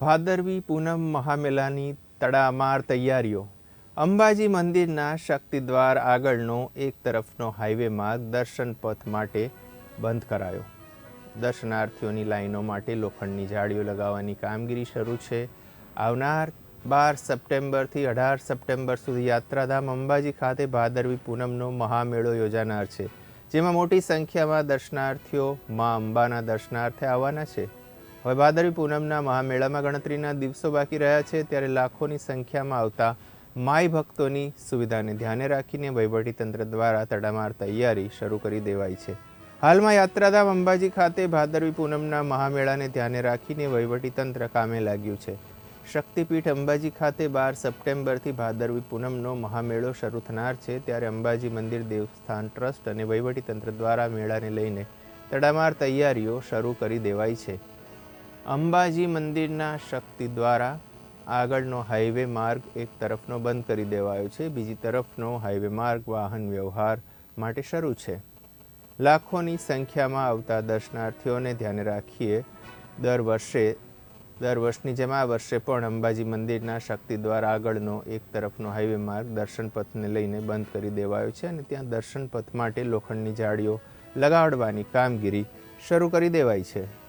ભાદરવી પૂનમ મહામેલાની તડામાર તૈયારીઓ. અંબાજી મંદિરના શક્તિદ્વાર આગળનો એક તરફનો હાઈવે માર્ગ દર્શન પથ માટે બંધ કરાયો. દર્શનાર્થીઓની લાઈનો માટે લોખંડની જાળીઓ લગાવવાની કામગીરી શરૂ છે. આવનાર બાર સપ્ટેમ્બરથી અઢાર સપ્ટેમ્બર સુધી યાત્રાધામ અંબાજી ખાતે ભાદરવી પૂનમનો મહામેળો યોજાનાર છે, જેમાં મોટી સંખ્યામાં દર્શનાર્થીઓ મા અંબાના દર્શનાર્થે આવવાના છે. હવે ભાદરવી પૂનમના મહામેળામાં ગણતરીના દિવસો બાકી રહ્યા છે, ત્યારે લાખોની સંખ્યામાં આવતા માય ભક્તોની સુવિધાને ધ્યાને રાખીને વહીવટીતંત્ર દ્વારા તડામાર તૈયારી શરૂ કરી દેવાઈ છે. હાલમાં યાત્રાધામ અંબાજી ખાતે ભાદરવી પૂનમના મહામેળાને ધ્યાને રાખીને વહીવટીતંત્ર કામે લાગ્યું છે. શક્તિપીઠ અંબાજી ખાતે બાર સપ્ટેમ્બરથી ભાદરવી પૂનમનો મહામેળો શરૂ થનાર છે, ત્યારે અંબાજી મંદિર દેવસ્થાન ટ્રસ્ટ અને વહીવટીતંત્ર દ્વારા મેળાને લઈને તડામાર તૈયારીઓ શરૂ કરી દેવાઈ છે. અંબાજી મંદિરના શક્તિ દ્વારા આગળનો હાઈવે માર્ગ એક તરફનો બંધ કરી દેવાયો છે. બીજી તરફનો હાઈવે માર્ગ વાહન વ્યવહાર માટે શરૂ છે. લાખોની સંખ્યામાં આવતા દર્શનાર્થીઓને ધ્યાને રાખીએ, દર વર્ષે, દર વર્ષની જેમ આ વર્ષે પણ અંબાજી મંદિરના શક્તિ દ્વારા આગળનો એક તરફનો હાઈવે માર્ગ દર્શન પથને લઈને બંધ કરી દેવાયો છે અને ત્યાં દર્શન પથ માટે લોખંડની જાળીઓ લગાવડવાની કામગીરી શરૂ કરી દેવાઈ છે.